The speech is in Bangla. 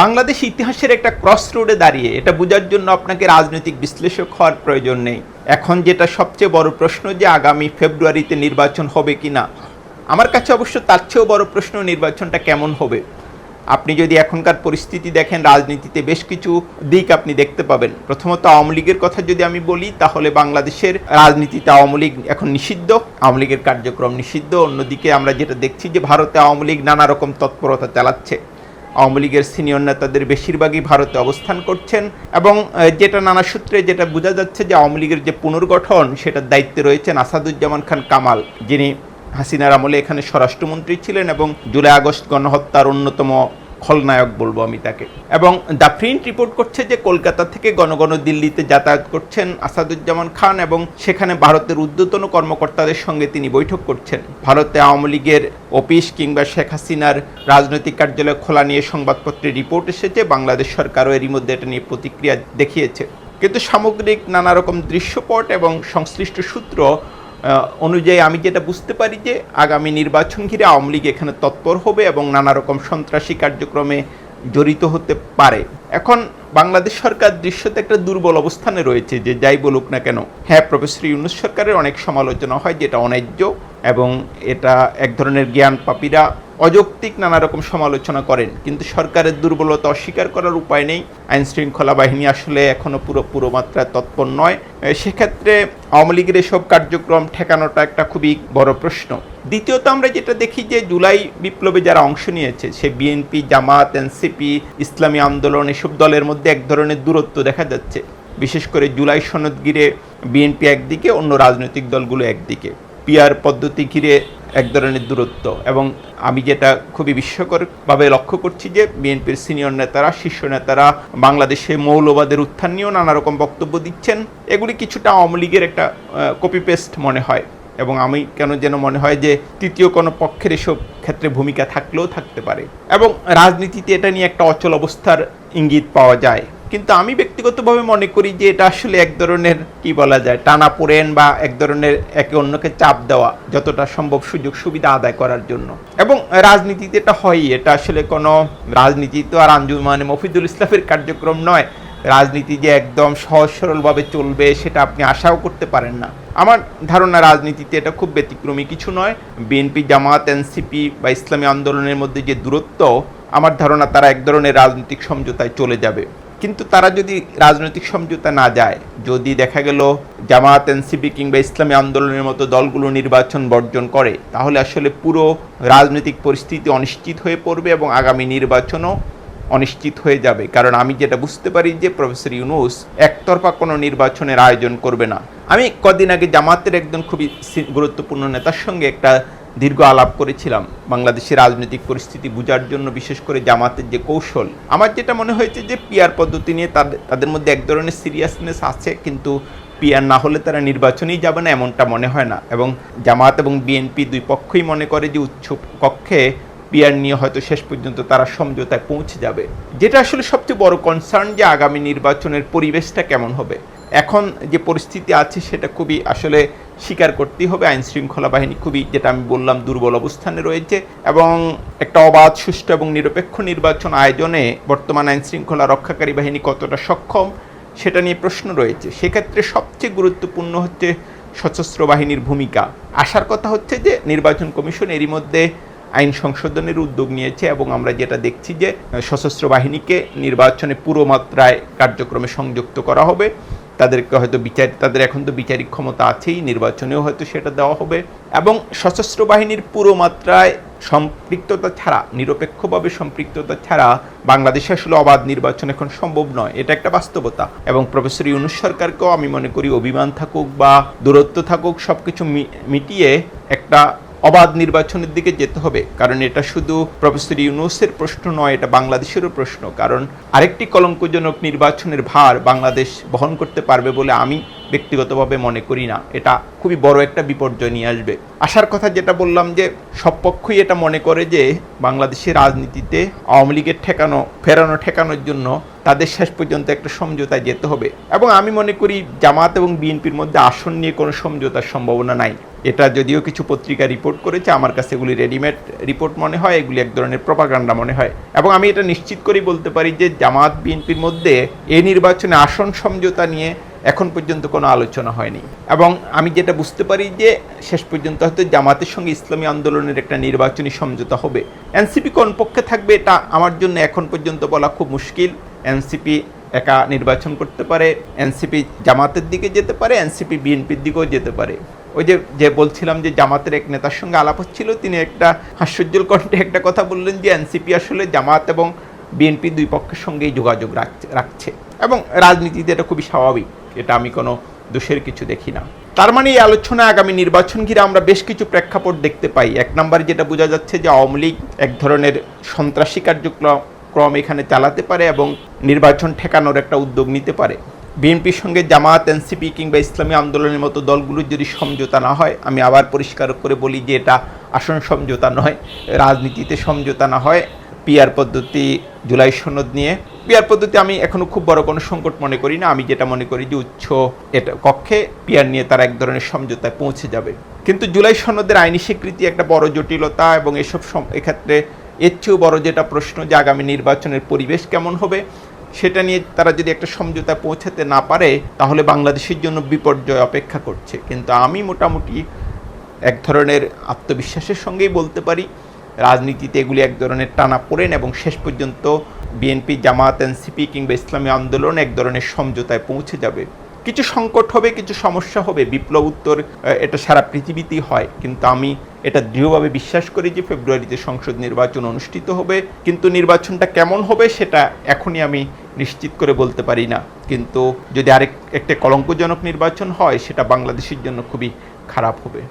বাংলাদেশ ইতিহাসের একটা ক্রস রোডে দাঁড়িয়ে, এটা বোঝার জন্য আপনাকে রাজনৈতিক বিশ্লেষক হওয়ার প্রয়োজন নেই। এখন যেটা সবচেয়ে বড় প্রশ্ন যে আগামী ফেব্রুয়ারিতে নির্বাচন হবে কি না আমার কাছে অবশ্য তার চেয়েও বড় প্রশ্ন নির্বাচনটা কেমন হবে। আপনি যদি এখনকার পরিস্থিতি দেখেন, রাজনীতিতে বেশ কিছু দিক আপনি দেখতে পাবেন। প্রথমত আওয়ামী লীগের কথা যদি আমি বলি, তাহলে বাংলাদেশের রাজনীতিতে আওয়ামী লীগ এখন নিষিদ্ধ, আওয়ামী লীগের কার্যক্রম নিষিদ্ধ। অন্যদিকে আমরা যেটা দেখছি যে ভারতে আওয়ামী লীগ নানা রকম তৎপরতা চালাচ্ছে। আওয়ামী লীগের সিনিয়র নেতাদের বেশিরভাগই ভারতে অবস্থান করছেন এবং যেটা নানা সূত্রে যেটা বোঝা যাচ্ছে যে আওয়ামী লীগের যে পুনর্গঠন, সেটার দায়িত্বে রয়েছেন আসাদুজ্জামান খান কামাল। যিনি হাসিনার আমলে এখানে স্বরাষ্ট্রমন্ত্রী ছিলেন এবং জুলাই আগস্ট গণহত্যার অন্যতম খলনায়ক বলব আমি তাকে। এবং দ্য প্রিন্ট রিপোর্ট করছে যে কলকাতা থেকে গণগণ দিল্লিতে যাতায়াত করছেন আসাদুজ্জামান খান এবং সেখানে ভারতের ঊর্ধ্বতন কর্মকর্তাদের সঙ্গে তিনি বৈঠক করছেন। ভারতে আওয়ামী লীগের অফিস কিংবা শেখ হাসিনার রাজনৈতিক কার্যালয় খোলা নিয়ে সংবাদপত্রে রিপোর্ট এসেছে, বাংলাদেশ সরকারও এরই মধ্যে এটা নিয়ে প্রতিক্রিয়া দেখিয়েছে। কিন্তু সামগ্রিক নানা রকম দৃশ্যপট এবং সংশ্লিষ্ট সূত্র অনুযায়ী আমি যেটা বুঝতে পারি যে আগামী নির্বাচন ঘিরে আওয়ামী লীগ এখানে তৎপর হবে এবং নানা রকম সন্ত্রাসী কার্যক্রমে জড়িত হতে পারে। এখন বাংলাদেশ সরকার দৃশ্যতে একটা দুর্বল অবস্থানে রয়েছে যে যাই বলুক না কেন। হ্যাঁ প্রফেসর ইউনুস সরকারের অনেক সমালোচনা হয় যেটা অন্যায্য এবং এটা এক ধরনের জ্ঞান পাপীরা অযৌক্তিক নানা রকম সমালোচনা করেন, কিন্তু সরকারের দুর্বলতা অস্বীকার করার উপায় নেই। আইন শৃঙ্খলা বাহিনী আসলে এখনও পুরো পুরো মাত্রায় তৎপর নয়। সেক্ষেত্রে আওয়ামী লীগের এসব কার্যক্রম ঠেকানোটা একটা খুবই বড় প্রশ্ন। দ্বিতীয়ত আমরা যেটা দেখি যে জুলাই বিপ্লবে যারা অংশ নিয়েছে, সে বিএনপি, জামাত, এনসিপি, ইসলামী আন্দোলন এসব দলের মধ্যে এক ধরনের দূরত্ব দেখা যাচ্ছে। বিশেষ করে জুলাই সনদ ঘিরে বিএনপি একদিকে, অন্য রাজনৈতিক দলগুলো একদিকে। পিয়ার পদ্ধতি ঘিরে এক ধরনের দূরত্ব। এবং আমি যেটা খুবই বিস্ময়করভাবে লক্ষ্য করছি যে, বিএনপির সিনিয়র নেতারা, শীর্ষ নেতারা বাংলাদেশে মৌলবাদের উত্থান নিয়েও নানা রকম বক্তব্য দিচ্ছেন। এগুলি কিছুটা আওয়ামী লীগের একটা কপি পেস্ট মনে হয়। এবং আমি কেন যেন মনে হয় যে, তৃতীয় কোনো পক্ষের এসব ক্ষেত্রে ভূমিকা থাকলেও থাকতে পারে। এবং রাজনীতিতে এটা নিয়ে একটা অচল অবস্থার ইঙ্গিত পাওয়া যায়। কিন্তু আমি ব্যক্তিগতভাবে মনে করি যে এটা আসলে এক ধরনের, কি বলা যায় টানা পোড়েন বা এক ধরনের একে অন্যকে চাপ দেওয়া যতটা সম্ভব সুযোগ সুবিধা আদায় করার জন্য। এবং রাজনীতিতে এটা হয়ই, এটা আসলে কোনো রাজনীতি তো আর আঞ্জুমানে মফিদুল ইসলামের কার্যক্রম নয়। রাজনীতি যে একদম সহজ সরলভাবে চলবে সেটা আপনি আশাও করতে পারেন না। আমার ধারণা রাজনীতিতে এটা খুব ব্যতিক্রমী কিছু নয়। বিএনপি, জামাত, এনসিপি বা ইসলামী আন্দোলনের মধ্যে যে দূরত্ব, আমার ধারণা তারা এক ধরনের রাজনৈতিক সমঝোতায় চলে যাবে। কিন্তু তারা যদি রাজনৈতিক সমঝোতা না যায়, যদি দেখা গেল জামাত এনসিপি কিংবা ইসলামী আন্দোলনের মতো দলগুলো নির্বাচন বর্জন করে, তাহলে আসলে পুরো রাজনৈতিক পরিস্থিতি অনিশ্চিত হয়ে পড়বে এবং আগামী নির্বাচনও অনিশ্চিত হয়ে যাবে। কারণ আমি যেটা বুঝতে পারি যে প্রফেসর ইউনুস একতরফা কোনো নির্বাচনের আয়োজন করবে না। আমি কদিন আগে জামাতের একজন খুবই গুরুত্বপূর্ণ নেতার সঙ্গে একটা দীর্ঘ আলাপ করেছিলাম বাংলাদেশের রাজনৈতিক পরিস্থিতি বোঝার জন্য, বিশেষ করে জামাতের যে কৌশল। আমার যেটা মনে হয়েছে যে, পিয়ার পদ্ধতি নিয়ে তাদের তাদের মধ্যে এক ধরনের সিরিয়াসনেস আছে, কিন্তু পিয়ার না হলে তারা নির্বাচনেই যাবে না এমনটা মনে হয় না। এবং জামাত এবং বিএনপি দুই পক্ষই মনে করে যে উচ্চ কক্ষে পিয়ার নিয়ে হয়তো শেষ পর্যন্ত তারা সমঝোতায় পৌঁছে যাবে। যেটা আসলে সবচেয়ে বড় কনসার্ন যে, আগামী নির্বাচনের পরিবেশটা কেমন হবে। এখন যে পরিস্থিতি আছে সেটা খুবই আসলে স্বীকার করতেই হবে। আইন শৃঙ্খলা বাহিনী খুবই, যেটা আমি বললাম, দুর্বল অবস্থানে রয়েছে এবং একটা অবাধ, সুষ্ঠু এবং নিরপেক্ষ নির্বাচন আয়োজনে বর্তমান আইন শৃঙ্খলা রক্ষাকারী বাহিনী কতটা সক্ষম সেটা নিয়ে প্রশ্ন রয়েছে। সেক্ষেত্রে সবচেয়ে গুরুত্বপূর্ণ হচ্ছে সশস্ত্র বাহিনীর ভূমিকা। আসার কথা হচ্ছে যে নির্বাচন কমিশন এরই মধ্যে আইন সংশোধনের উদ্যোগ নিয়েছে এবং আমরা যেটা দেখছি যে সশস্ত্র বাহিনীকে নির্বাচনে পুরো মাত্রায় কার্যক্রমে সংযুক্ত করা হবে। তাদেরকে হয়তো বিচার, তাদের এখন তো বিচারিক ক্ষমতা আছেই, নির্বাচনেও হয়তো সেটা দেওয়া হবে। এবং সশস্ত্র বাহিনীর পুরো মাত্রায় সম্পৃক্ততা ছাড়া, নিরপেক্ষভাবে সম্পৃক্ততা ছাড়া বাংলাদেশে আসলে অবাধ নির্বাচন এখন সম্ভব নয়। এটা একটা বাস্তবতা। এবং প্রফেসর ইউনুস সরকারকেও আমি মনে করি, অভিমান থাকুক বা দূরত্ব থাকুক সব কিছু মিটিয়ে একটা অবাধ নির্বাচনের দিকে যেতে হবে, কারণ এটা শুধু প্রফেসর ইউনুসের প্রশ্ন নয়, এটা বাংলাদেশেরও প্রশ্ন। কারণ আরেকটি কলঙ্কজনক নির্বাচনের ভার বাংলাদেশ বহন করতে পারবে বলে আমি ব্যক্তিগতভাবে মনে করি না। এটা খুবই বড় একটা বিপর্যয় নিয়ে আসবে। আসার কথা যেটা বললাম যে, সব পক্ষই এটা মনে করে যে, বাংলাদেশের রাজনীতিতে আওয়ামী লীগের ঠেকানো, ফেরানো, ঠেকানোর জন্য তাদের শেষ পর্যন্ত একটা সমঝোতায় যেতে হবে। এবং আমি মনে করি জামাত এবং বিএনপির মধ্যে আসন নিয়ে কোনো সমঝোতার সম্ভাবনা নাই। এটা যদিও কিছু পত্রিকা রিপোর্ট করেছে, আমার কাছে এগুলি রেডিমেড রিপোর্ট মনে হয়, এগুলি এক ধরনের প্রপাগান্ডা মনে হয়। এবং আমি এটা নিশ্চিত করেই বলতে পারি যে জামাত বিএনপির মধ্যে এই নির্বাচনে আসন সমঝোতা নিয়ে এখন পর্যন্ত কোনো আলোচনা হয়নি। এবং আমি যেটা বুঝতে পারি যে শেষ পর্যন্ত হয়তো জামাতের সঙ্গে ইসলামী আন্দোলনের একটা নির্বাচনী সমঝোতা হবে। এনসিপি কোন পক্ষে থাকবে, এটা আমার জন্য এখন পর্যন্ত বলা খুব মুশকিল। এনসিপি একা নির্বাচন করতে পারে, এনসিপি জামাতের দিকে যেতে পারে, এনসিপি বিএনপির দিকেও যেতে পারে। ওই যে যে বলছিলাম যে জামাতের এক নেতার সঙ্গে আলাপ হচ্ছিল, তিনি একটা হাস্যোজ্জ্বল কণ্ঠে একটা কথা বললেন যে এনসিপি আসলে জামাত এবং বিএনপি দুই পক্ষের সঙ্গেই যোগাযোগ রাখছে এবং রাজনীতিতে এটা খুবই স্বাভাবিক, এটা আমি কোনো দোষের কিছু দেখি না। তার মানে এই আলোচনা আগামী নির্বাচন ঘিরে আমরা বেশ কিছু প্রেক্ষাপট দেখতে পাই। এক নম্বর যেটা বোঝা যাচ্ছে যে আওয়ামী লীগ এক ধরনের সন্ত্রাসী কার্যক্রম, ক্রম এখানে চালাতে পারে এবং নির্বাচন ঠেকানোর একটা উদ্যোগ নিতে পারে। বিএনপির সঙ্গে জামাত এনসিপি কিংবা ইসলামী আন্দোলনের মতো দলগুলোর যদি সমঝোতা না হয়, আমি আবার পরিষ্কার করে বলি যে এটা আসন সমঝোতা নয়। রাজনীতিতে সমঝোতা না হয় পিয়ার পদ্ধতি, জুলাই সনদ নিয়ে। পিয়ার পদ্ধতি আমি এখনও খুব বড় কোনো সংকট মনে করি না। আমি যেটা মনে করি যে উচ্চ এটা কক্ষে পিয়ার নিয়ে তারা এক ধরনের সমঝোতায় পৌঁছে যাবে। কিন্তু জুলাই সনদের আইনি স্বীকৃতি একটা বড় জটিলতা এবং এসব এক্ষেত্রে এর চেয়েও বড় যেটা প্রশ্ন যে আগামী নির্বাচনের পরিবেশ কেমন হবে সেটা নিয়ে তারা যদি একটা সমঝোতায় পৌঁছাতে না পারে, তাহলে বাংলাদেশের জন্য বিপর্যয় অপেক্ষা করছে। কিন্তু আমি মোটামুটি এক ধরনের আত্মবিশ্বাসের সঙ্গেই বলতে পারি, রাজনীতিতে এগুলি এক ধরনের টানা পড়েন এবং শেষ পর্যন্ত বিএনপি জামাত এনসিপি কিংবা ইসলামী আন্দোলন এক ধরনের সমঝোতায় পৌঁছে যাবে। কিছু সংকট হবে, কিছু সমস্যা হবে, বিপ্লব উত্তর এটা সারা পৃথিবীতেই হয়। কিন্তু আমি এটা দৃঢ়ভাবে বিশ্বাস করি যে ফেব্রুয়ারিতে সংসদ নির্বাচন অনুষ্ঠিত হবে। কিন্তু নির্বাচনটা কেমন হবে সেটা এখনই আমি নিশ্চিত করে বলতে পারি না। কিন্তু যদি আরেক, একটা কলঙ্কজনক নির্বাচন হয়, সেটা বাংলাদেশের জন্য খুবই খারাপ হবে।